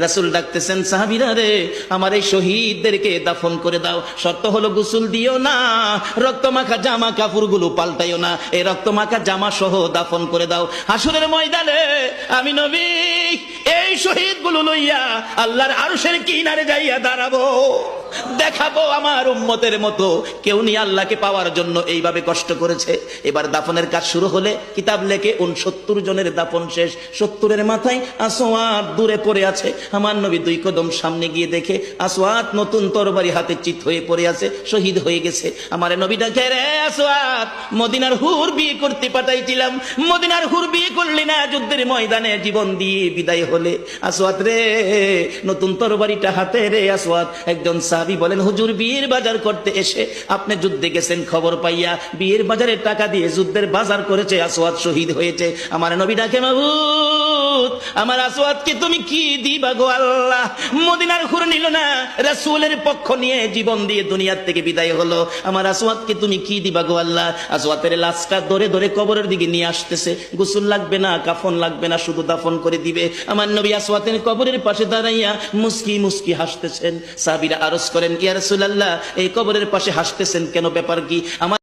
রাসুল ডাকতেছেন, সাহাবিরা রে, আমার এই শহীদদেরকে দাফন করে দাও। শর্ত হলো গুসুল দিও না রক্ত মাখা জামা কাপড়গুলো পাল্টাইও না এই রক্ত মাখা জামা সহ দাফন করে দাও। হাসুরের ময়দানে আমি নবী, এই শহীদগুলো লইয়া আল্লাহর আরশের কিনারে যাইয়া দাঁড়াবো। দেখাবো আমার উম্মতের মতো। কেউ নিয়ে আল্লাহকে পাওয়ার জন্য এইভাবে কষ্ট করেছে। এবার দাফনের কাজ শুরু হলে কিতাব লেখে উনসত্তর জনের দাফন শেষ। সত্তরের মাথায় আসোয়াত দূরে পড়ে আছে। আমার নবী দুই কদম সামনে গিয়ে দেখে আসোয়াত নতুন তরবারি হাতে চিত হয়ে পড়ে আছে, শহীদ হয়ে গেছে। আমার নবীটাকে রে আসোয়াত মদিনার হুর বিয়ে করতে পাঠাইছিলাম। মদিনার হুর বিয়ে করলি না, যুদ্ধের ময়দানে জীবন দিয়ে বিদায় হলে। আসোয়াত রে, নতুন তরবারিটা হাতে রে আসোয়াত একজন সাহাবি বলেন, হুজুর, বিয়ের বাজার করতে এসে আপনি যুদ্ধে গেছেন, খবর পাইয়া বিয়ের বাজারে টাকা দিয়ে যুদ্ধের বাজার করেছে আসোয়াদ শহীদ হয়েছে। আমার নবী ডাকে মাবুদ আমার আসোয়াতকে তুমি কি দিবা গো আল্লাহ? মদিনার খুর নিল না, রাসূলের পক্ষ নিয়ে জীবন দিয়ে দুনিয়ার থেকে বিদায় হলো। আমার আসওয়াতকে তুমি কি দিবা গো আল্লাহ? আসওয়াতের লাশটা ধরে ধরে কবরের দিকে নিয়ে আসতেছে। গোসল লাগবে না, কাফন লাগবে না, শুধু দাফন করে দিবে। আমার নবী আসওয়াতের কবরের পাশে দাঁড়াইয়া মুস্কি মুস্কি হাসতেছেন। সাবিরা আরজ করেন, ইয়া রাসূলুল্লাহ, এই কবরের পাশে হাসতেছেন কেন? ব্যাপার কি? আমার